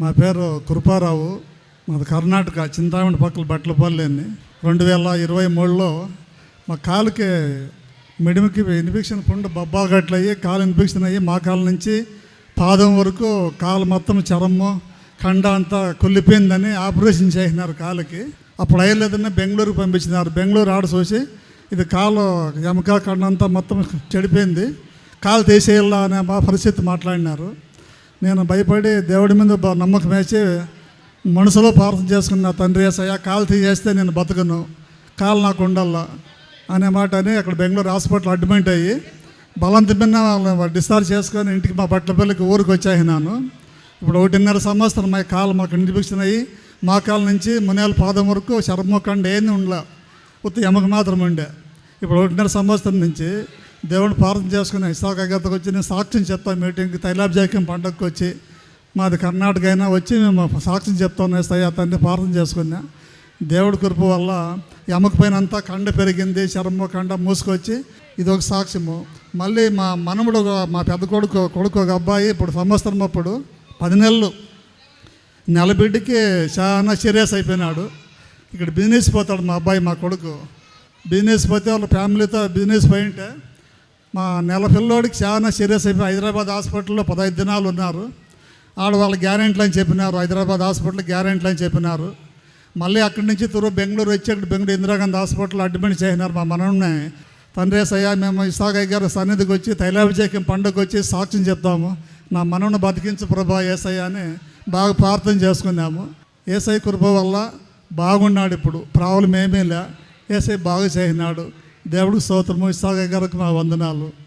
మా పేరు కృపారావు మాది కర్ణాటక చింతామణి పక్కల బట్టలపల్లి అని రెండు వేల ఇరవై మూడులో మా కాలుకి మిడిమికి ఇన్ఫెక్షన్ పుండు బొబ్బాగట్లు అయ్యి కాలు ఇన్ఫెక్షన్ అయ్యి మా కాలు నుంచి పాదం వరకు కాలు మొత్తం చరము కండ అంతా కుళ్ళిపోయిందని ఆపరేషన్ చేసినారు కాలుకి. అప్పుడు అయ్యలేదని బెంగళూరుకి పంపించినారు. బెంగళూరు ఆడ చూసి ఇది కాలు ఎముక కండ అంతా మొత్తం చెడిపోయింది. కాలు తీసేయాలా అనే మా పరిస్థితి మాట్లాడినారు. నేను భయపడి దేవుడి మీద నమ్మకం వేసి మనసులో ప్రార్థన చేసుకున్న తండ్రి ఏసయ్య కాలు తీసేస్తే నేను బతకను కాలు నాకు ఉండాలా అనే మాట అని అక్కడ బెంగళూరు హాస్పిటల్ అడ్మిట్ అయ్యి బలంతమైన వాళ్ళని డిశ్చార్జ్ చేసుకొని ఇంటికి మా బట్టల పిల్లకి ఊరికి వచ్చేసినాను. ఇప్పుడు ఒకటిన్నర సంవత్సరం మా కాలు మాకు ఇన్ఫెక్షన్ అయ్యి మా కాలు నుంచి మునేల పాదం వరకు చర్మం కండ ఏంది ఉండలే. ఉత్త ఎమకు మాత్రం ఉండే. ఇప్పుడు ఒకటిన్నర సంవత్సరం నుంచి దేవుడు ప్రార్థన చేసుకుని ఇసాక గతకు వచ్చి నేను సాక్ష్యం చెప్తాను మీటింగ్కి తైలాభిషేకం పండగకి వచ్చి. మాది కర్ణాటక అయినా వచ్చి మేము సాక్ష్యం చెప్తాను ఇస్తాయి అతన్ని ప్రార్థన చేసుకున్నా. దేవుడి కృప వల్ల ఎమక పైన అంతా కండ పెరిగింది చర్మ కండ మూసుకొచ్చి. ఇది ఒక సాక్ష్యము. మళ్ళీ మా మనముడు మా పెద్ద కొడుకు కొడుకు ఒక అబ్బాయి ఇప్పుడు సంవత్సరం అప్పుడు పది నెలలు. నెల బిడ్డకి చాలా సీరియస్ అయిపోయినాడు. ఇక్కడ బిజినెస్ పోతాడు మా అబ్బాయి మా కొడుకు. బిజినెస్ పోతే వాళ్ళ ఫ్యామిలీతో బిజినెస్ పోయింటే మా నెల పిల్లోడికి చాలా సీరియస్ అయిపోయి హైదరాబాద్ హాస్పిటల్లో పదహైదు దినాలు ఉన్నారు. ఆడ వాళ్ళ గ్యారెంట్లు అని చెప్పినారు. హైదరాబాద్ హాస్పిటల్ గ్యారెంట్లు అని చెప్పినారు. మళ్ళీ అక్కడి నుంచి తిరుగు బెంగళూరు వచ్చి అక్కడ బెంగళూరు ఇందిరాగాంధీ హాస్పిటల్ అడ్మిట్ చేసినారు మా మనల్ని తండ్రి అయ్యా మేము ఇసాగయ్య గారు సన్నిధికి వచ్చి తైలాభిషేకం పండుగ వచ్చి సాక్ష్యం చెప్తాము. నా మనను బతికించు ప్రభా ఏసయ్య అని బాగా ప్రార్థన చేసుకున్నాము. ఏసఐ కృప వల్ల బాగున్నాడు ఇప్పుడు. ప్రాబ్లం ఏమీ లే. ఏసై బాగా చేసినాడు. దేవుడికి స్తోత్రము. ఇసాగయ్య గారికి మా వందనాలు.